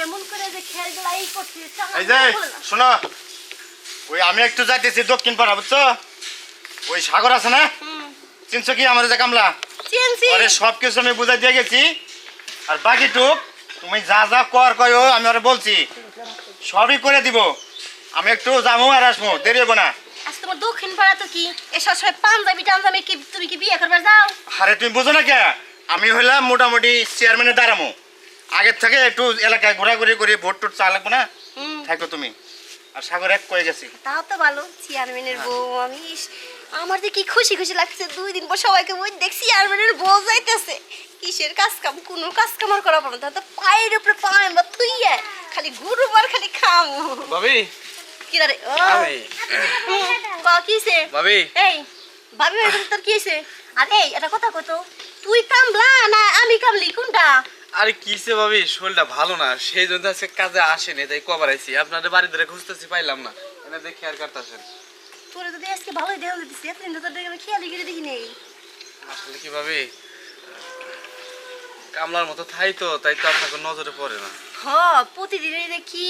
কেমন করে যে খেলগুলা এই করছিস এই যে শোনো। ওই আমি একটু যাইতেছি দক্ষিণ পাড়া বুঝছ? ওই সাগর আছে না? চিনছো কি আমার যে কামলা? চিনছি। আরে সব কিছু আমি বুঝাই দিয়ে গেছি। আর বাকিটুক তুমি যা যা কর কয়ো আমি ওরা বলছি। সবই করে দিব। আমি একটু যাব আর আসব দেরি হব না। আজ তোমার দক্ষিণ পাড়া তো কি? এসব পাঞ্জাবি টাঞ্জাবি কি তুমি কি বিয়ে করবার যাও? আরে তুমি বুঝো না কে? আমি হইলাম মোটামুটি চেয়ারম্যানের দাঁড়ামো। আগের থেকে একটু এলাকায় ঘোরাঘুরি করে ভোট টোট চা লাগবো না? থাকো তুমি। আর সাগর এক কয়ে গেছি। তাও তো ভালো চেয়ারম্যানের বউ আমি আমার যে কি খুশি খুশি লাগছে দুই দিন পর সবাইকে বই দেখছি চেয়ারম্যানের বউ যাইতেছে। কিসের কাজ কাম? কোনো কাজ কাম আর করা পাবো না তাতে পায়ের উপরে পায়ে বা তুই খালি ঘুরু আর খালি খাম। ভাবি। কি রে ও ক কিছে ভাবি। এই ভাবি তোর কি হয়েছে আর এটা কথা কত তুই কামলা না আমি কামলি? কোনটা? আরে কিসে ভাবি? শরীরটা ভালো না। সেই জন্য আজকে কাজে আসেনি তাই কবার আইছি। আপনাদের বাড়ি ধরে খুঁজতেছি পাইলাম না। এনে দেখি আর কাটতেছেন। তোর যদি আজকে ভালোই দেহ দিচ্ছি এতদিন তো দেখে খেয়ালি করে দেখি নেই। আসলে কি ভাবি? কামলার মতো থাই তো তাই তো আপনাকে নজরে পড়ে না। হ প্রতিদিনই দেখি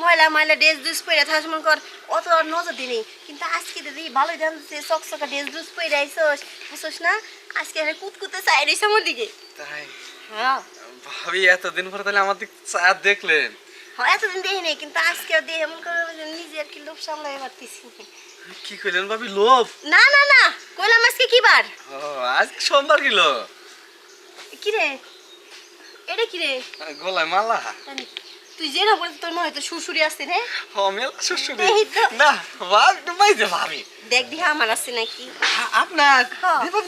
ময়লা ময়লা ড্রেস ড্রেস পরে থাকার সময় কর অত আর নজর দিনি কিন্তু আজকে দিদি ভালোই জানছে চকচকা ড্রেস ড্রেস পরে আইসোস বুঝছোস না? আজকে কুতকুতে চাই রইছে আমার দিকে। তাই? হ্যাঁ ভাবি এতদিন পরে তাহলে আমার দিক চা দেখলেন। হ্যাঁ এতদিন দেখি নাই কিন্তু দিয়ে এমন করে নিজে আর কি লোভ সামলাই পারতেছি কি কইলেন ভাবি লোভ? না না না কইলাম আজকে কি বার? ও আজ সোমবার কি রে? এটা কি রে? গলায় মালা। তুই যে না বলছিস তোর তো সুরসুরি আসছে রে ও মেলা শ্বশুরি না ভাব ডুবাই যে ভাবি। দেখ দিহা আমার আসছে নাকি। আপনার।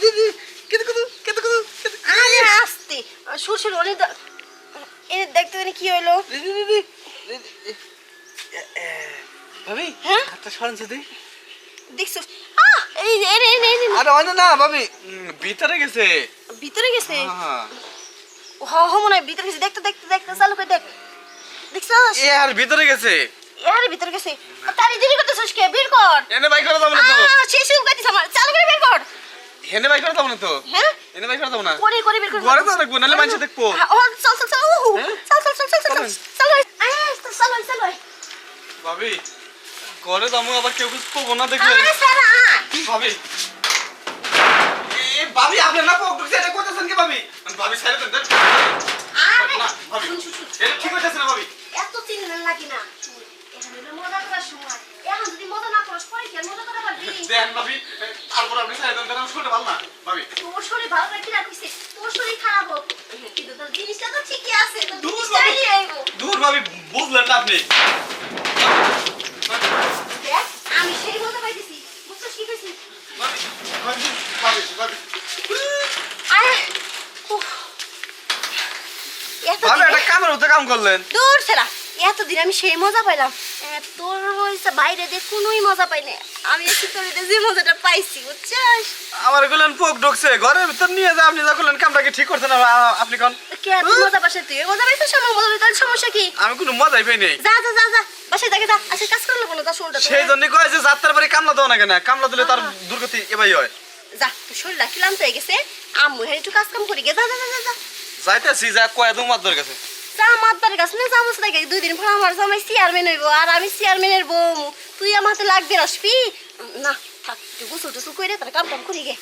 দিদি আরে আসতে সুরসুরি অনেক দ- এ দেখতে জানি কি দিদি দিদি দিদি, এ, ভাবি হ্যাঁ? হাতটা সরান যদি দেখছিস আহ এই রে, এই রে। আরে অন্য না ভাবি ভিতরে গেছে। ভিতরে গেছে? হ্যাঁ। হ হ মনে হয় ভিতরে গেছে। দেখতে দেখতে দেখতে চালু করে দেখ। দেখছিস এ আর ভিতরে গেছে। এর ভিতরে গেছে। তারি দেরি করতেছিস কে? বের কর। এনে বাই করে যাব না তো। হয়ে গেছিস আমার। চালু করে বের কর। এনে বাই করে যাব না তো হ্যাঁ হেনে বাই করে যাব না করে করে বের করে ঘরে তো রাখব, নালে মানুষে দেখব। হ্যাঁ, ও চল চল চল হ্যাঁ? চল চল চল চল চল। চল আয় তো চল চল ভাবি ঘরে দামু আবার কেউ কিছু পাবো না দেখবে আরে ভাবি এ ভাবি আপনি না পোক ঢুকছে এটা করতেছেন কি ভাবি ভাবি সাইড দেন দেন। আরে না ভাবি শুন, শুন, শুন। এটা ঠিক হইতেছে না ভাবি এত চিন্তা লাগি না এখানে হলো মজা করার সময়। এখন যদি মজা না করিস পরে কি মজা করতে পারবি দেন ভাবি তারপর আপনি সাইড দেন দেন শুনতে ভালো না ভাবি। তোর শরীর ভালো রাখি রাখিস তোর শরীর খারাপ হোক। কিন্তু তোর জিনিসটা তো ঠিকই আছে দূর জিনিসটা বাবু। নিয়ে আইবো। দূর ভাবি বুঝলেন না আপনি। দেখ আমি সেই মজা পাইতেছি বুঝছিস কি পেয়েছি ভাবি ভাবি ভাবি ভাবি। আরে এত ভাবি একটা কামের মতো কাম করলেন। দূর সেরা। এতদিন আমি সেই মজা পাইলাম। এ, তোর বাইরে দিয়ে কোনোই মজা পাই না আমি একটু তোর যে মজাটা পাইছি বুঝছিস? আমার গুলেন পোক ঢুকছে ঘরের ভিতর নিয়ে যা আপনি যা করলেন কামটা কি ঠিক করছেন আপনি কোন? কে মজা পাশে তুই মজা পাইছিস আমার মজা পাইছিস তাহলে সমস্যা কি? আমি কোনো মজাই পাই নাই। যা যা যা যা দেখে যা আজকে কাজ করলে কোনো তা সেই জন্য কয় যে যাত্রার বাড়ি কামলা দাও না কেন? কামলা দিলে তার দুর্গতি এবাই হয়। যা শরীরটা ক্লান্ত হয়ে গেছে আম্মু হ্যাঁ একটু কাজ কাম করি গে যা যা যা যা, যাইতেছি যা কয় দু মাত্র কাছে যা কাছে গাছ না যা বসে দেখে দুই দিন পর আমার জামাই চেয়ারম্যান হইব, আর আমি চেয়ারম্যানের বউ। তুই আমার হাতে লাগবে আসবি না, থাক তুই গোসল টোসল করে তার কাম টাম করি গে।